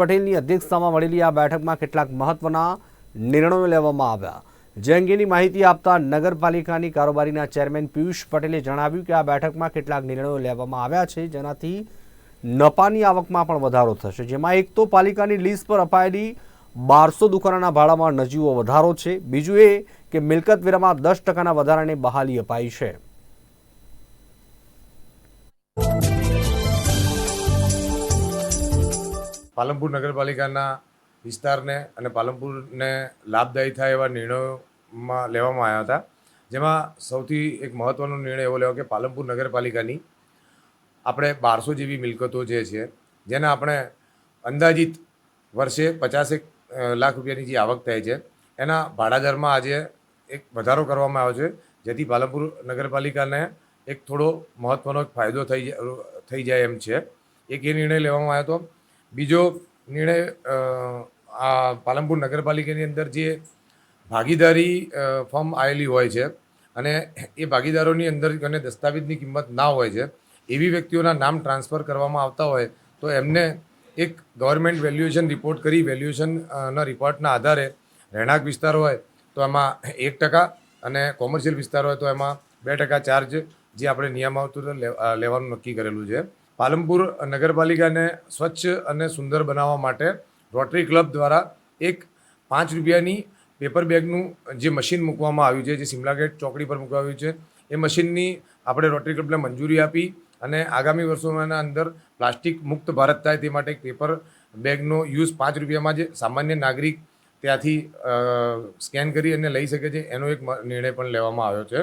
પટેલની અધ્યક્ષતામાં મળેલી આ બેઠકમાં કેટલાક મહત્વના નિર્ણયો લેવામાં આવ્યા. જે અંગેની માહિતી આપતા નગરપાલિકાની કારોબારીના ચેરમેન પિયુષ પટેલે જણાવ્યું કે આ બેઠકમાં કેટલાક નિર્ણયો લેવામાં આવ્યા છે, જેનાથી નફાની આવકમાં પણ વધારો થશે. જેમાં એક તો પાલિકાની લીઝ પર અપાયેલી બારસો દુકાનોના ભાડામાં નજીવો વધારો છે. બીજું એ કે મિલકત વેરામાં દસ ટકાના વધારાને બહાલી અપાઈ છે. પાલનપુર નગરપાલિકાના વિસ્તારને અને પાલનપુરને લાભદાયી થાય એવા નિર્ણયોમાં લેવામાં આવ્યા હતા. જેમાં સૌથી એક મહત્ત્વનો નિર્ણય એવો લેવો કે પાલનપુર નગરપાલિકાની આપણે બારસો જેવી મિલકતો જે છે, જેને આપણે અંદાજિત વર્ષે પચાસેક લાખ રૂપિયાની જે આવક થાય છે, એના ભાડાદરમાં આજે એક વધારો કરવામાં આવ્યો છે, જેથી પાલનપુર નગરપાલિકાને એક થોડો મહત્ત્વનો ફાયદો થઈ થઈ જાય એમ છે. એક એ નિર્ણય લેવામાં આવ્યો હતો બીજો નિર્ણય આ પાલનપુર નગરપાલિકાની અંદર જે ભાગીદારી ફોર્મ આવેલી હોય છે અને એ ભાગીદારોની અંદર અને દસ્તાવેજની કિંમત ના હોય છે, એવી વ્યક્તિઓના નામ ટ્રાન્સફર કરવામાં આવતા હોય, તો એમને એક ગવર્મેન્ટ વેલ્યુએશન રિપોર્ટ કરી વેલ્યુએશનના રિપોર્ટના આધારે રહેણાંક વિસ્તાર હોય, તો એમાં એક ટકા અને કોમર્શિયલ વિસ્તાર હોય, તો એમાં બે ટકા ચાર્જ જે આપણે નિયમાવતું લેવાનું નક્કી કરેલું છે. પાલનપુર નગરપાલિકાને સ્વચ્છ અને સુંદર બનાવવા માટે રોટરી ક્લબ દ્વારા એક પાંચ રૂપિયાની પેપર બેગનું જે મશીન મૂકવામાં આવ્યું છે, જે સિમલા ગેટ ચોકડી પર મૂકવામાં આવ્યું છે, એ મશીનની આપણે રોટરી ક્લબને મંજૂરી આપી અને આગામી વર્ષોના અંદર પ્લાસ્ટિક મુક્ત ભારત થાય તે માટે એક પેપર બેગનો યુઝ પાંચ રૂપિયામાં જે સામાન્ય નાગરિક ત્યાંથી સ્કેન કરી અને લઈ શકે છે, એનો એક નિર્ણય પણ લેવામાં આવ્યો છે.